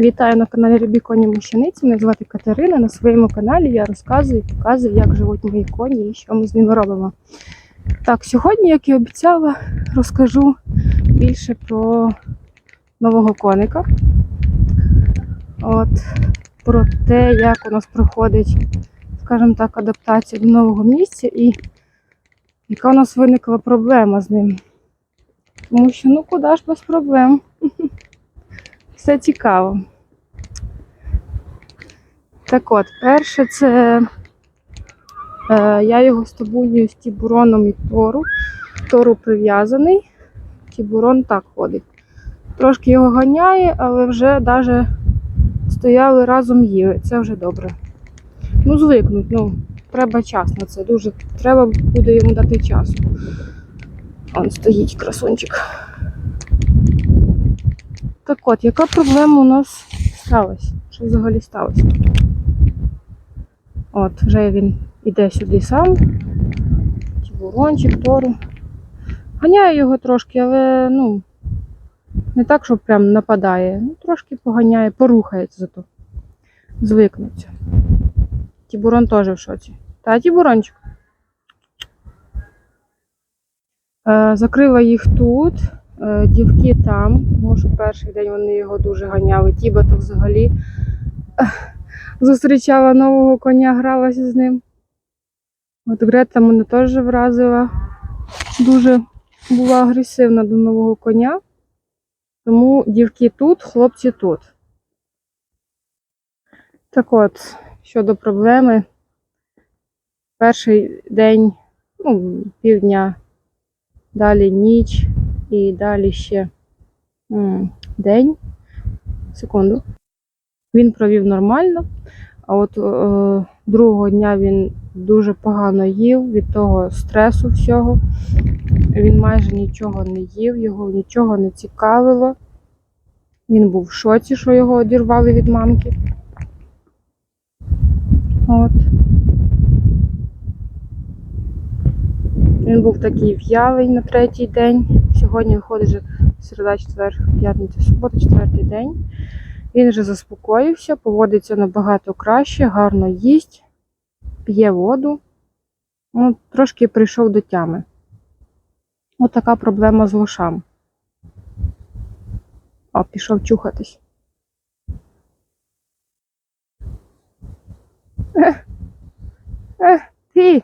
Вітаю на каналі Рибі Коні Мощаниці. Мене звати Катерина. На своєму каналі я розказую і показую, як живуть мої коні і що ми з ними робимо. Так, сьогодні, як і обіцяла, розкажу більше про нового коника. От, про те, як у нас проходить, скажімо так, адаптація до нового місця і яка у нас виникла проблема з ним. Тому що ну куди ж без проблем. Все цікаво. Так от, перше, це е, я його стобунюю з тібуроном і тору. Тору прив'язаний, тібурон так ходить. Трошки його ганяє, але вже навіть стояли разом їли. Це вже добре. Ну, звикнуть, ну, треба час на це. Дуже треба буде йому дати часу. Он стоїть красунчик. Так от, яка проблема у нас сталася? Що взагалі сталося? От, вже він іде сюди сам. Тібурончик, тору. Ганяю його трошки, але ну, не так, що прям нападає. Ну, трошки поганяє, порухається зато. Звикнуться. Тібурон теж в шоці. Та, тібурончик? Е, закрила їх тут. Е, Дівки там, тому що перший день вони його дуже ганяли. Тіба то взагалі зустрічала нового коня, гралася з ним. От Грета мене теж вразила. Дуже була агресивна до нового коня. Тому дівки тут, хлопці тут. Так от, щодо проблеми, перший день, ну, півдня, далі ніч і далі ще день. Секунду. Він провів нормально, а от е, другого дня він дуже погано їв від того стресу всього. Він майже нічого не їв, його нічого не цікавило. Він був в шоці, що його одірвали від мамки. От. Він був такий в'ялий на третій день. Сьогодні виходить вже середа, четвер, п'ятниця, субота, четвертий день. Він вже заспокоївся, поводиться набагато краще, гарно їсть, п'є воду. Ну, трошки прийшов до тями. Ось така проблема з лошам. О, пішов чухатись. Ех, ех, ти.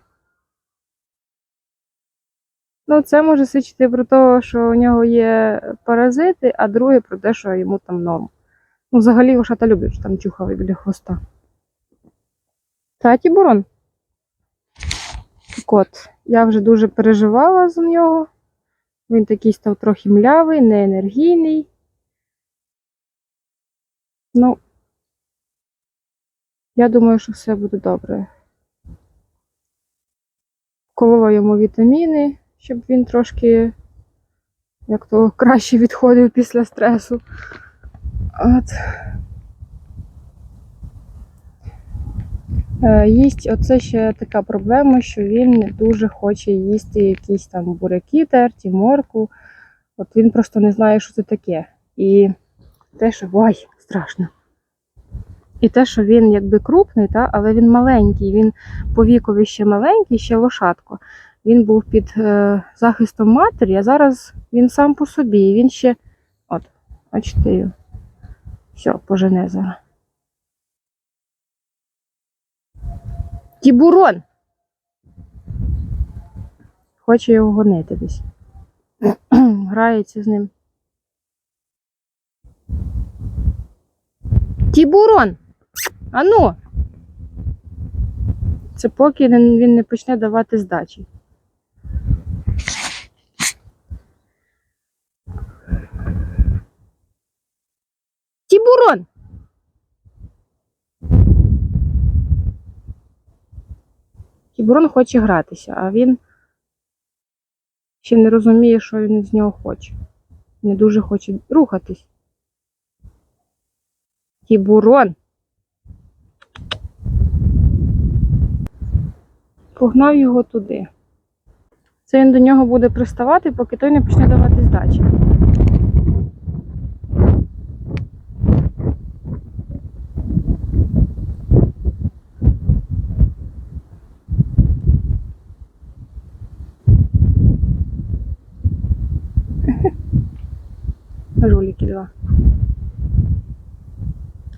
Ну, це може свідчити про те, що у нього є паразити, а друге про те, що йому там норм. Ну, взагалі лошата люблять, що там чухали біля хвоста. Та Тібурон. Так от, я вже дуже переживала за нього. Він такий став трохи млявий, неенергійний. Ну, я думаю, що все буде добре. Колола йому вітаміни, щоб він трошки як то краще відходив після стресу. От. Е, Їсть, оце ще така проблема, що він не дуже хоче їсти якісь там буряки терті, морку. От він просто не знає, що це таке. І те, що ой, страшно. І те, що він якби крупний, та, але він маленький, він по вікові ще маленький, ще лошадко. Він був під е, захистом матері, а зараз він сам по собі. Він ще. От, бачите. Все, пожене зараз. Тібурон! Хоче його гонити десь. Грається з ним. Тібурон! Ану! Це поки він не почне давати здачі. Тібурон! Тібурон хоче гратися, а він ще не розуміє, що він з нього хоче. Не дуже хоче рухатись. Тібурон. Погнав його туди. Це він до нього буде приставати, поки той не почне давати здачі. тільки два.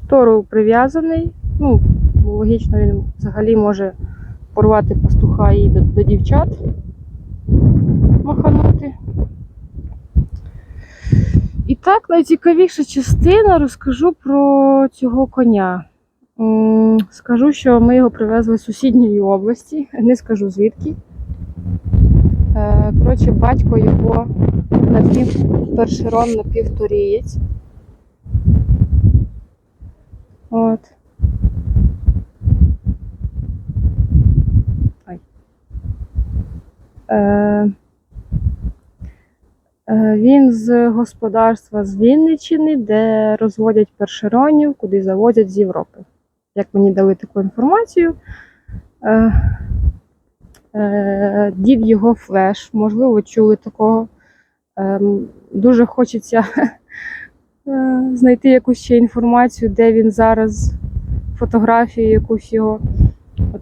Тору прив'язаний, ну, логічно, він взагалі може порвати пастуха і до, до дівчат маханути. І так, найцікавіша частина розкажу про цього коня. Скажу, що ми його привезли з сусідньої області, не скажу звідки. Е, коротше, батько його напів першерон, напівторієць. От. Ой. Е, е, він з господарства з Вінниччини, де розводять першеронів, куди завозять з Європи. Як мені дали таку інформацію. Е, е, дід його флеш, можливо, чули такого. Ем, дуже хочеться е, знайти якусь ще інформацію, де він зараз, фотографію якусь його.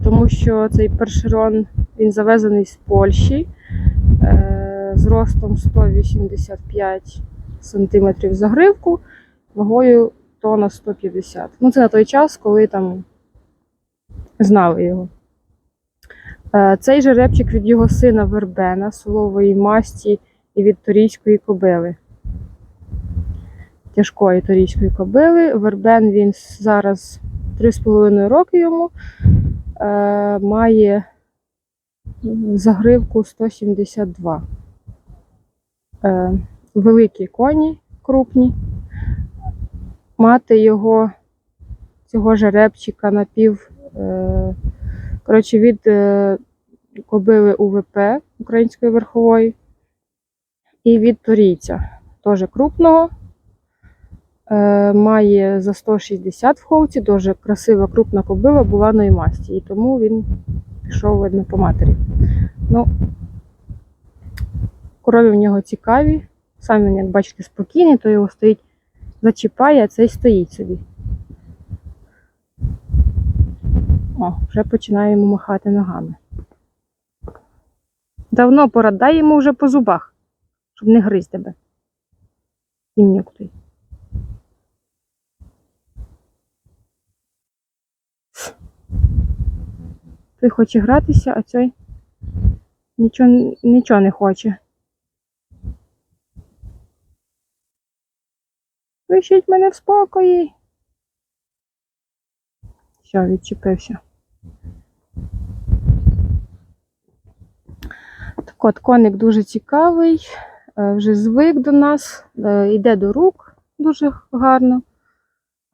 Тому що цей першерон він завезений з Польщі е, з ростом 185 см за гривку, вагою тонна 150 Ну, це на той час, коли там знали його. Е, Цей жеребчик від його сина Вербена, солової масті і від торійської кобили. Тяжкої торійської кобили. Вербен він зараз 3,5 роки йому. Е, має загривку 172. Е, великі коні крупні. Мати його, цього жеребчика напів. Е, коротше, від е, кобили УВП української верхової і від торійця, теж крупного. Е, має за 160 в холці, дуже красива крупна кобила буланої масті, і тому він пішов видно по матері. Ну, корові в нього цікаві. Сам він, як бачите, спокійний, то його стоїть, зачіпає, а цей стоїть собі. О, вже починає йому махати ногами. Давно пора, дай йому вже по зубах, щоб не гриз тебе. Кіннюк той. Той хоче гратися, а цей нічого, нічого не хоче. Лишіть мене в спокої. Все, відчепився. Так от, коник дуже цікавий, вже звик до нас, е, йде до рук дуже гарно.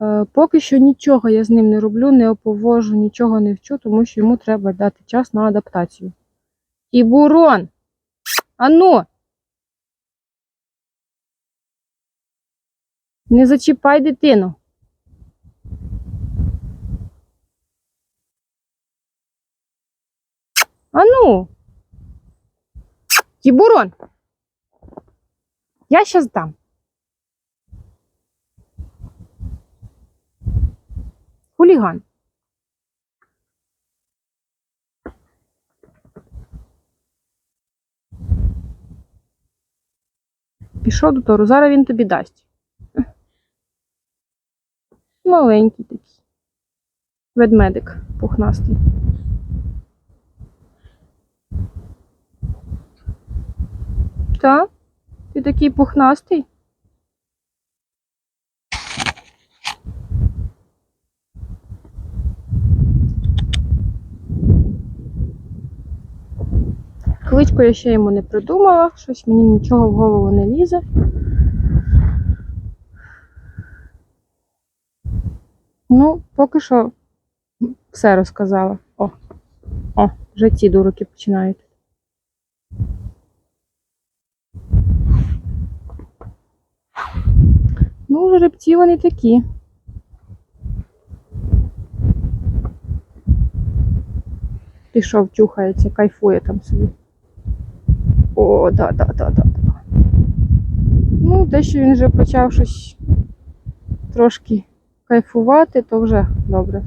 Е, Поки що нічого я з ним не роблю, не оповожу, нічого не вчу, тому що йому треба дати час на адаптацію. І бурон! Ану! Не зачіпай дитину. Ану! Тібурон! Я щас дам. Хуліган. Пішов до Тору, зараз він тобі дасть. Маленький такий. Ведмедик пухнастий. Так? Ти такий пухнастий? Кличку я ще йому не придумала, щось мені нічого в голову не лізе. Ну, поки що все розказала. О, о, вже ці дуроки починають. Ну, жеребці вони такі. Пішов, чухається, кайфує там собі. О, да, да, да, да, да. Ну, те, що він вже почав щось трошки кайфувати, то вже добре.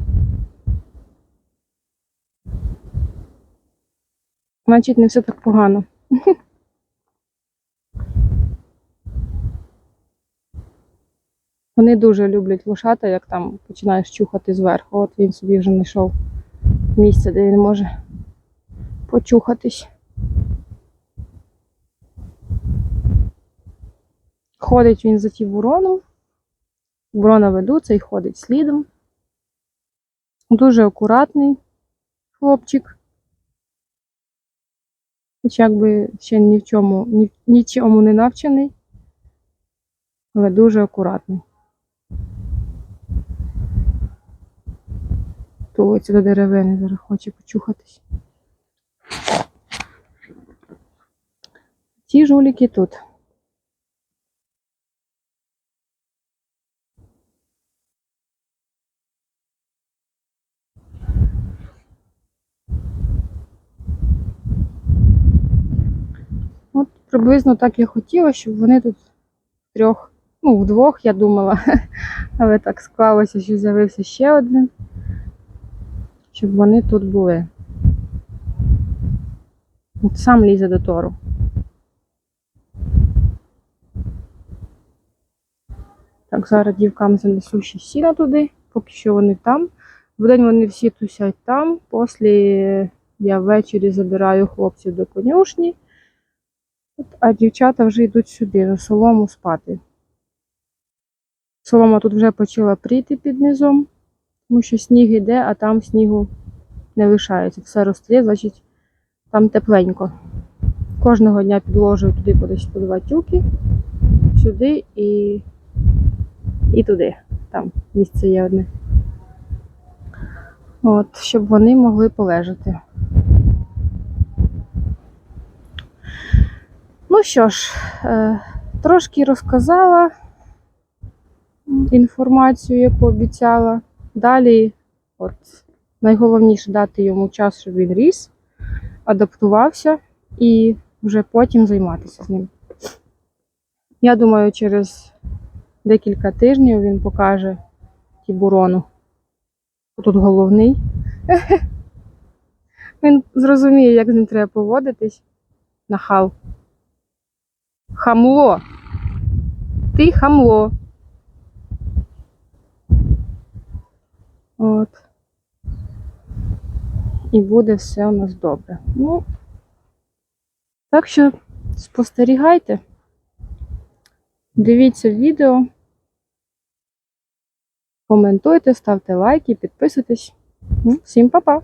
Значить, не все так погано. Вони дуже люблять лошата, як там починаєш чухати зверху. От він собі вже знайшов місце, де він може почухатись. Ходить він за ті вороном. Ворона ведуться і ходить слідом. Дуже акуратний хлопчик. Хоч якби ще ні в чому, ні, нічому не навчений, але дуже акуратний. Тулиться до деревини, зараз хоче почухатись. Ці жуліки тут. От приблизно так я хотіла, щоб вони тут трьох, ну, вдвох, я думала, але так склалося, що з'явився ще один, щоб вони тут були. От сам лізе до тору. Так, зараз дівкам занесу ще сіна туди, поки що вони там. Вдень вони всі тусять там. Після я ввечері забираю хлопців до конюшні. А дівчата вже йдуть сюди, на солому спати. Солома тут вже почала пріти під низом, тому що сніг іде, а там снігу не лишається. Все розтає, значить там тепленько. Кожного дня підложую туди по два тюки, сюди і, і туди. Там місце є одне. От, щоб вони могли полежати. Ну що ж, е, трошки розказала інформацію, яку обіцяла. Далі, от, найголовніше дати йому час, щоб він ріс, адаптувався і вже потім займатися з ним. Я думаю, через декілька тижнів він покаже Тібурону. Тут головний. Він зрозуміє, як з ним треба поводитись. Нахал. Хамло. Ти хамло. От. І буде все у нас добре. Ну, так що спостерігайте. Дивіться відео. Коментуйте, ставте лайки, підписуйтесь. Ну, Всім па-па!